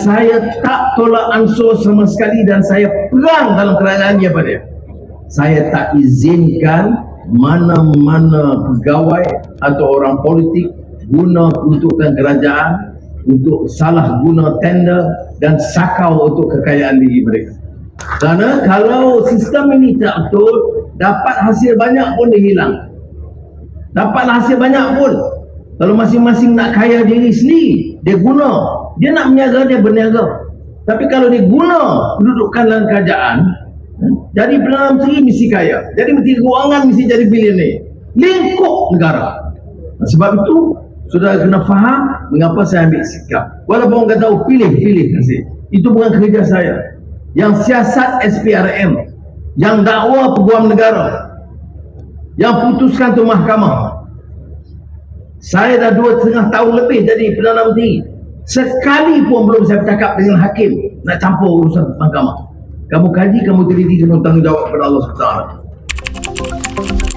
saya tak tolak ansur sama sekali dan saya perang dalam kerajaan dia pada dia. Saya tak izinkan mana-mana pegawai atau orang politik guna peruntukan kerajaan untuk salah guna tender dan sakau untuk kekayaan diri mereka. Kerana kalau sistem ini tak betul, dapat hasil banyak pun dia hilang. Dapat hasil banyak pun. Kalau masing-masing nak kaya diri sendiri, dia guna. Dia nak berniaga, dia berniaga. Tapi kalau dia guna kedudukan dalam kerajaan, eh, jadi Perdana Menteri mesti kaya. Jadi Menteri Keuangan mesti jadi bilioner. Lingkup negara. Sebab itu, saudara kena faham mengapa saya ambil sikap. Walaupun orang kata, oh, pilih, pilih. Kasih. Itu bukan kerja saya. Yang siasat SPRM. Yang dakwa peguam negara. Yang putuskan tu mahkamah. Saya dah dua setengah tahun lebih jadi Perdana Menteri. Sekali pun belum saya bercakap dengan hakim nak campur urusan mahkamah. Kamu kaji, kamu teliti, kamu tanggungjawab kepada Allah SWT. Wa Taala.